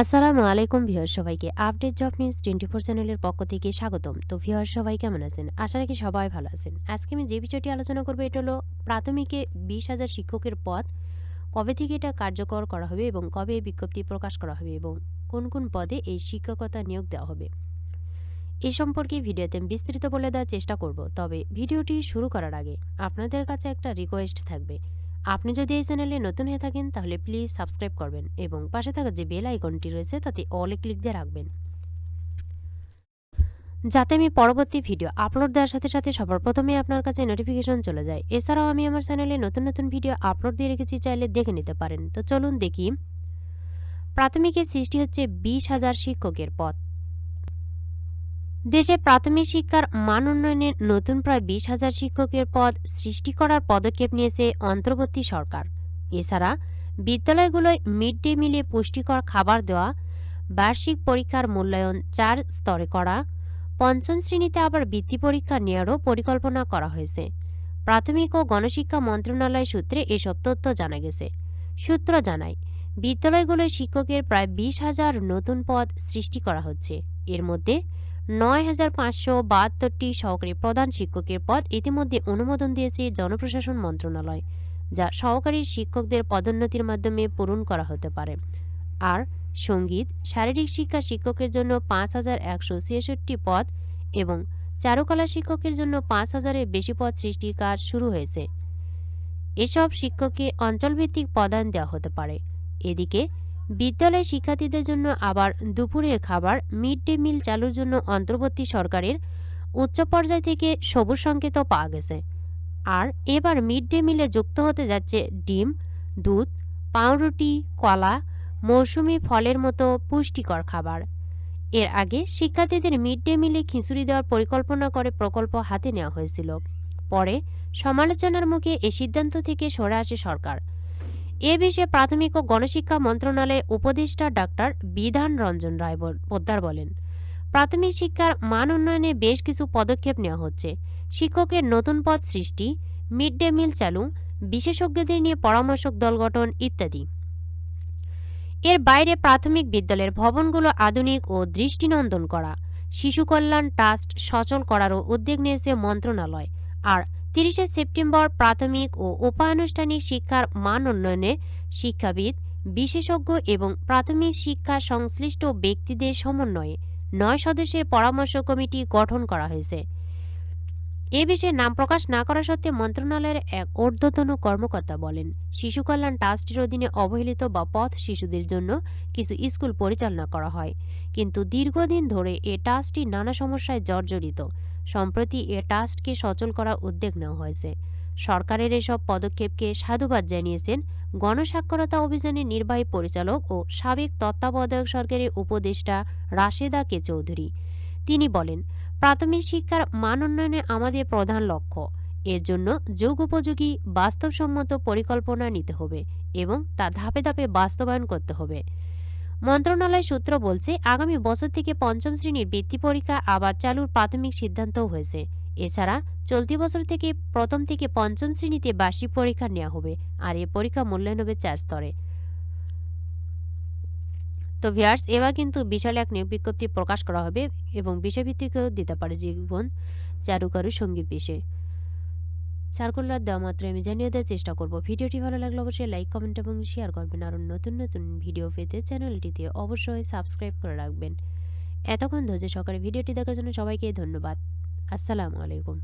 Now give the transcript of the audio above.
আসসালামু আলাইকুম ভিউয়ার সবাইকে। Update job news twenty four চ্যানেলের পক্ষ থেকে স্বাগতম। তো ভিউয়ার সবাই কেমন আছেন? আশা রাখি সবাই ভালো আছেন। আজকে আমি যে বিষয়টি আলোচনা করব, এটা হলো প্রাথমিকে বিশ হাজার শিক্ষকের পদ, কবে থেকে এটা কার্যকর করা হবে এবং কবে বিজ্ঞপ্তি প্রকাশ করা হবে এবং কোন কোন পদে এই শিক্ষকতা নিয়োগ দেওয়া হবে। এ সম্পর্কে ভিডিওতে বিস্তৃত বলে দেওয়ার চেষ্টা করব। তবে ভিডিওটি শুরু করার আগে আপনাদের কাছে একটা রিকোয়েস্ট থাকবে। আপনি যদি এই চ্যানেলে নতুন হয়ে থাকেন, তাহলে প্লিজ সাবস্ক্রাইব করবেন এবং পাশে থাকা যে বেল আইকনটি রয়েছে, তাতে অলে ক্লিক দিয়ে রাখবেন। যাতে আমি পরবর্তী ভিডিও আপলোড দেওয়ার সাথে সাথে সবার প্রথমে আপনার কাছে নোটিফিকেশন চলে যায়। এছাড়াও আমি আমার চ্যানেলে নতুন নতুন ভিডিও আপলোড দিয়ে রেখেছি, চাইলে দেখে নিতে পারেন। তো চলুন দেখি। প্রাথমিকের সৃষ্টি হচ্ছে বিশ হাজার শিক্ষকের পদ দেশে প্রাথমিক শিক্ষার মান উন্নয়নে নতুন প্রায় বিশ হাজার শিক্ষকের পদ সৃষ্টি করার পদক্ষেপ নিয়েছে অন্তর্বর্তী সরকার। এছাড়া বিদ্যালয়গুলোয় মিড ডে মিলে পুষ্টিকর খাবার দেওয়া, বার্ষিক পরীক্ষার মূল্যায়ন চার স্তরে করা, পঞ্চম শ্রেণীতে আবার বৃত্তি পরীক্ষা নেওয়ারও পরিকল্পনা করা হয়েছে। প্রাথমিক ও গণশিক্ষা মন্ত্রণালয় সূত্রে এসব তথ্য জানা গেছে। সূত্র জানায়, বিদ্যালয়গুলোয় শিক্ষকের প্রায় বিশ হাজার নতুন পদ সৃষ্টি করা হচ্ছে। এর মধ্যে নয় হাজার পাঁচশো বাহাত্তরটি সহকারী প্রধান শিক্ষকের পদ ইতিমধ্যে অনুমোদন দিয়েছে জনপ্রশাসন মন্ত্রণালয়, যা সহকারী শিক্ষকদের পদোন্নতির মাধ্যমে পূরণ করা হতে পারে। আর সংগীত, শারীরিক শিক্ষা শিক্ষকের জন্য পাঁচ হাজার একশো ছিয়াষট্টি পদ এবং চারুকলা শিক্ষকের জন্য পাঁচ হাজারের বেশি পদ সৃষ্টির কাজ শুরু হয়েছে। এসব শিক্ষককে অঞ্চলভিত্তিক পদায়ন দেওয়া হতে পারে। এদিকে বিদ্যালয় শিক্ষার্থীদের জন্য আবার দুপুরের খাবার মিড ডে মিল চালুর জন্য অন্তর্বর্তী সরকারের উচ্চ পর্যায় থেকে সবুজ সংকেত পাওয়া গেছে। আর এবার মিড ডে মিলে যুক্ত হতে যাচ্ছে ডিম, দুধ, পাউরুটি, কলা, মৌসুমি ফলের মতো পুষ্টিকর খাবার। এর আগে শিক্ষার্থীদের মিড ডে মিলে খিচুড়ি দেওয়ার পরিকল্পনা করে প্রকল্প হাতে নেওয়া হয়েছিল। পরে সমালোচনার মুখে এ সিদ্ধান্ত থেকে সরে আসে সরকার। এ বিষয়ে প্রাথমিক ও গণশিক্ষা মন্ত্রণালয়ের উপদেষ্টা ডাক্তার বিধান রঞ্জন রায় পোদ্দার বলেন, প্রাথমিক শিক্ষার মান উন্নয়নে বেশ কিছু পদক্ষেপ নেওয়া হচ্ছে। শিক্ষকের নতুন পদ সৃষ্টি, মিড ডে মিল চালু, বিশেষজ্ঞদের নিয়ে পরামর্শক দল গঠন ইত্যাদি। এর বাইরে প্রাথমিক বিদ্যালয়ের ভবনগুলো আধুনিক ও দৃষ্টিনন্দন করা, শিশু কল্যাণ ট্রাস্ট সচল করারও উদ্যোগ নিয়েছে মন্ত্রণালয় আর তিরিশে সেপ্টেম্বর প্রাথমিক ও উপানুষ্ঠানিক শিক্ষার মান উন্নয়নে শিক্ষাবিদ, বিশেষজ্ঞ এবং প্রাথমিক শিক্ষা সংশ্লিষ্ট ব্যক্তিদের সমন্বয়ে নয় সদস্যের পরামর্শ কমিটি গঠন করা হয়েছে। এ বিষয়ে নাম প্রকাশ না করা সত্ত্বে মন্ত্রণালয়ের এক ঊর্ধ্বতন কর্মকর্তা বলেন, শিশু কল্যাণ ট্রাস্টের অধীনে অবহেলিত বা পথ শিশুদের জন্য কিছু স্কুল পরিচালনা করা হয়, কিন্তু দীর্ঘদিন ধরে এ ট্রাস্টটি নানা সমস্যায় জর্জরিত। সম্প্রতি এ ট্রাস্টকে সচল করার উদ্যোগ নেওয়া হয়েছে। সরকারের এসব পদক্ষেপকে সাধুবাদ জানিয়েছেন গণস্বাক্ষরতা অভিযানের নির্বাহী পরিচালক ও সাবেক তত্ত্বাবধায়ক সরকারের উপদেষ্টা রাশেদা কে চৌধুরী। তিনি বলেন, প্রাথমিক শিক্ষার মান উন্নয়নে আমাদের প্রধান লক্ষ্য, এর জন্য যুগোপযোগী বাস্তবসম্মত পরিকল্পনা নিতে হবে এবং তা ধাপে ধাপে বাস্তবায়ন করতে হবে। মন্ত্রণালয় সূত্র বলছে, আগামী বছর থেকে পঞ্চম শ্রেণির বৃত্তি পরীক্ষা আবার চালুর প্রাথমিক সিদ্ধান্তও হয়েছে। এছাড়া চলতি বছর থেকে প্রথম থেকে পঞ্চম শ্রেণীতে বার্ষিক পরীক্ষা নেওয়া হবে, আর এ পরীক্ষা মূল্যায়ন হবে চার স্তরে। তো ভিয়ার্স এবার কিন্তু বিশাল এক নিয়োগ বিজ্ঞপ্তি প্রকাশ করা হবে এবং বিষয়ভিত্তিকও দিতে পারে জীবন চারুকারু সংগীত বিষয়ে। সার্কুলার দেওয়া মাত্র আমি জানিয়ে দেওয়ার চেষ্টা করব। ভিডিওটি ভালো লাগলে অবশ্যই লাইক, কমেন্ট এবং শেয়ার করবেন। আর নতুন নতুন ভিডিও পেতে চ্যানেলটিতে অবশ্যই সাবস্ক্রাইব করে রাখবেন। এতক্ষণ ধৈর্য সহকারে ভিডিওটি দেখার জন্য সবাইকে ধন্যবাদ। আসসালামু আলাইকুম।